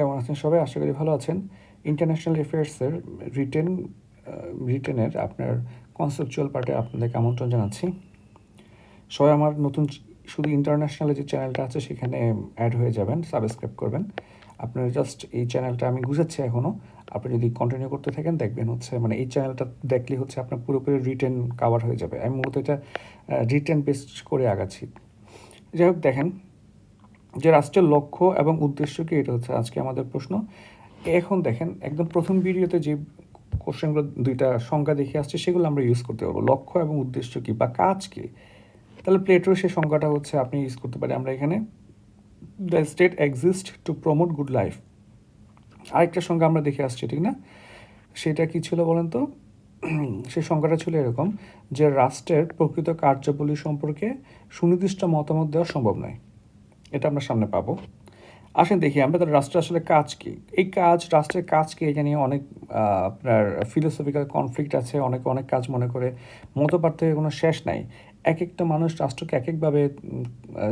কেমন আছেন সবাই? আশা করি ভালো আছেন। ইন্টারন্যাশনাল অ্যাফেয়ার্সের রিটেন রিটেনের আপনার কনসেপচুয়াল পার্টে আপনাদেরকে আমন্ত্রণ জানাচ্ছি। সবাই আমার নতুন শুধু ইন্টারন্যাশনালের যে চ্যানেলটা আছে, সেখানে অ্যাড হয়ে যাবেন সাবস্ক্রাইব করবেন। আপনার জাস্ট এই চ্যানেলটা আমি গুছাচ্ছি এখনও আপনি যদি কন্টিনিউ করতে থাকেন, দেখবেন হচ্ছে মানে এই চ্যানেলটা দেখলে হচ্ছে আপনার পুরোপুরি রিটেন কাভার হয়ে যাবে। আমি মূলত এটা রিটেন বেস করে আগাচ্ছি। যাই হোক, দেখেন যে রাষ্ট্রের লক্ষ্য এবং উদ্দেশ্য কি, এটা হচ্ছে আজকে আমাদের প্রশ্ন। এখন দেখেন, একদম প্রথম ভিডিওতে যে কোশ্চেনগুলো, দুইটা সংজ্ঞা দেখে আসছে, সেগুলো আমরা ইউজ করতে পারব। লক্ষ্য এবং উদ্দেশ্য কি বা কাজ কি? তাহলে প্লেটোর সেই সংজ্ঞাটা হচ্ছে আপনি ইউজ করতে পারি আমরা এখানে। The state exist to promote good life আরেকটা সংজ্ঞা আমরা দেখে আসছি, ঠিক না? সেটা কি ছিল বলেন তো? সেই সংজ্ঞাটা ছিল এরকম, যে রাষ্ট্রের প্রকৃত কার্যাবলী সম্পর্কে সুনির্দিষ্ট মতামত দেওয়া সম্ভব নয়। এটা আমরা সামনে পাবো। আসেন দেখি, আমরা তার রাষ্ট্রের আসলে কাজ কী? এই কাজ, রাষ্ট্রের কাজ কী? এটা নিয়ে অনেক আপনার ফিলোসফিক্যাল কনফ্লিক্ট আছে, অনেকে অনেক কাজ মনে করে মত পার্থক্যের কোনো শেষ নাই। এক একটা মানুষ রাষ্ট্রকে এক একভাবে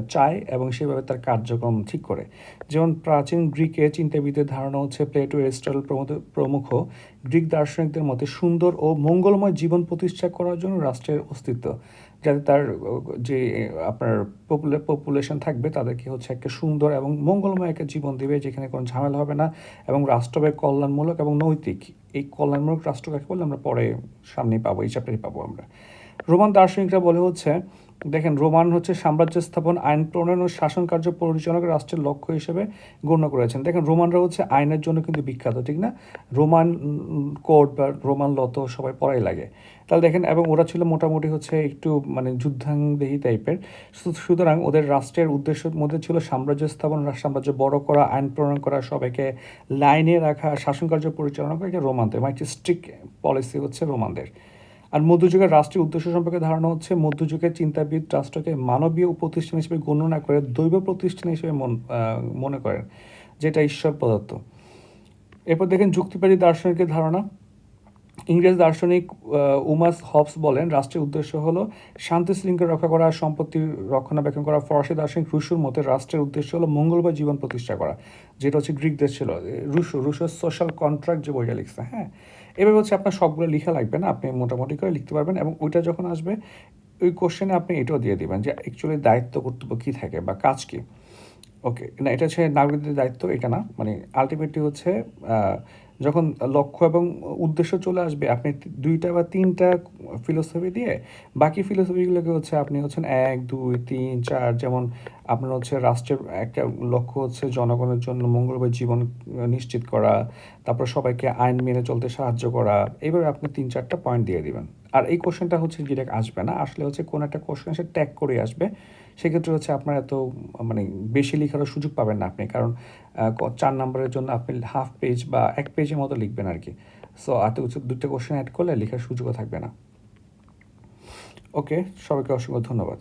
চায় এবং সেভাবে তার কার্যক্রম ঠিক করে। যেমন প্রাচীন গ্রিকে চিন্তাবিদের ধারণা হচ্ছে প্লেটো এরিস্টটল প্রমুখ- প্রমুখ গ্রিক দার্শনিকদের মতে সুন্দর ও মঙ্গলময় জীবন প্রতিষ্ঠা করার জন্য রাষ্ট্রের অস্তিত্ব। যাতে তার, যে, আপনার পপুলার পপুলেশন থাকবে, তাদেরকে হচ্ছে একটা সুন্দর এবং মঙ্গলময় একটা জীবন দেবে, যেখানে কোনো ঝামেলা হবে না এবং রাষ্ট্রবে কল্যাণমূলক এবং নৈতিক, এই কল্যাণমূলক রাষ্ট্র কাকে বলে আমরা পরে সামনেই পাবো, এই চ্যাপ্টারে পাবো আমরা। রোমান দার্শনিকরা বলে হচ্ছে দেখেন, রোমান হচ্ছে সাম্রাজ্য স্থাপন, আইন প্রণয়ন ও শাসন কার্য পরিচালক রাষ্ট্রের লক্ষ্য হিসেবে গণ্য করেছেন। দেখেন, রোমানরা হচ্ছে আইনের জন্য কিন্তু বিখ্যাত, ঠিক না? রোমান কোড বা রোমান লত সবাই পড়াই লাগে। তাহলে দেখেন, এবং ওরা ছিল মোটামুটি হচ্ছে একটু মানে যুদ্ধাংদেহী টাইপের। সুতরাং ওদের রাষ্ট্রের উদ্দেশ্যের মধ্যে ছিল সাম্রাজ্য স্থাপন সাম্রাজ্য বড় করা, আইন প্রণয়ন করা, সবাইকে লাইনে রাখা, শাসন কার্য পরিচালনা করা। এটা রোমানদের মানে স্ট্রিক্ট পলিসি হচ্ছে রোমানদের। আর মধ্যযুগের রাষ্ট্রীয় উদ্দেশ্য সম্পর্কে ধারণা হচ্ছে মধ্যযুগের চিন্তাবিদ রাষ্ট্রকে মানবীয় প্রতিষ্ঠান হিসেবে গণ্য করে দৈব প্রতিষ্ঠান হিসেবে মন- মনে করেন, যেটা ঈশ্বর প্রদত্ত। এরপর দেখেন যুক্তিবাদী দার্শনিকের ধারণা। ইংরেজ দার্শনিক উমাস হবস বলেন, রাষ্ট্রের উদ্দেশ্য হলো শান্তি শৃঙ্খলা রক্ষা করা, সম্পত্তি রক্ষণাবেক্ষণ করা। ফরাসি দার্শনিক রুশুর মতে রাষ্ট্রের উদ্দেশ্য হলো মঙ্গলবার জীবন প্রতিষ্ঠা করা, যেটা হচ্ছে গ্রিক দেশ ছিল। রুশো, রুশোর সোশ্যাল কন্ট্রাক্ট যে বইটা লিখছে হ্যাঁ? এভাবে হচ্ছে আপনার সবগুলো লিখা লাগবে না, আপনি মোটামুটি করে লিখতে পারবেন এবং ওইটা যখন আসবে, ওই কোশ্চেনে আপনি এটাও দিয়ে দিবেন যে অ্যাকচুয়ালি দায়িত্ব কর্তব্য কী থাকে বা কাজ কী। ওকে না, এটা হচ্ছে নাগরিকদের দায়িত্ব, এটা না। মানে আলটিমেটলি হচ্ছে যখন লক্ষ্য এবং উদ্দেশ্য চলে আসবে আপনি দুইটা বা তিনটা ফিলোসফি দিয়ে। বাকি ফিলোসফিগুলোকে হচ্ছে আপনি হচ্ছেন এক, দুই, তিন, চার, যেমন আপনার হচ্ছে রাষ্ট্রের একটা লক্ষ্য হচ্ছে জনগণের জন্য মঙ্গলবার জীবন নিশ্চিত করা, তারপর সবাইকে আইন মেনে চলতে সাহায্য করা এইভাবে আপনি তিন, চারটা পয়েন্ট দিয়ে দিবেন। আর এই কোশ্চেনটা হচ্ছে ডিরেক্ট আসবে না, আসলে হচ্ছে কোনো একটা কোশ্চেন সে ট্যাগ করে আসবে, সেক্ষেত্রে হচ্ছে আপনার এত মানে বেশি লেখারও সুযোগ পাবেন না আপনি, কারণ চার নম্বরের জন্য আপনি হাফ পেজ বা এক পেজের মতো লিখবেন আর কি। সো কিছু দুটো কোশ্চেন অ্যাড করলে লেখার সুযোগও থাকবে না। ওকে সবাইকে অসংখ্য ধন্যবাদ।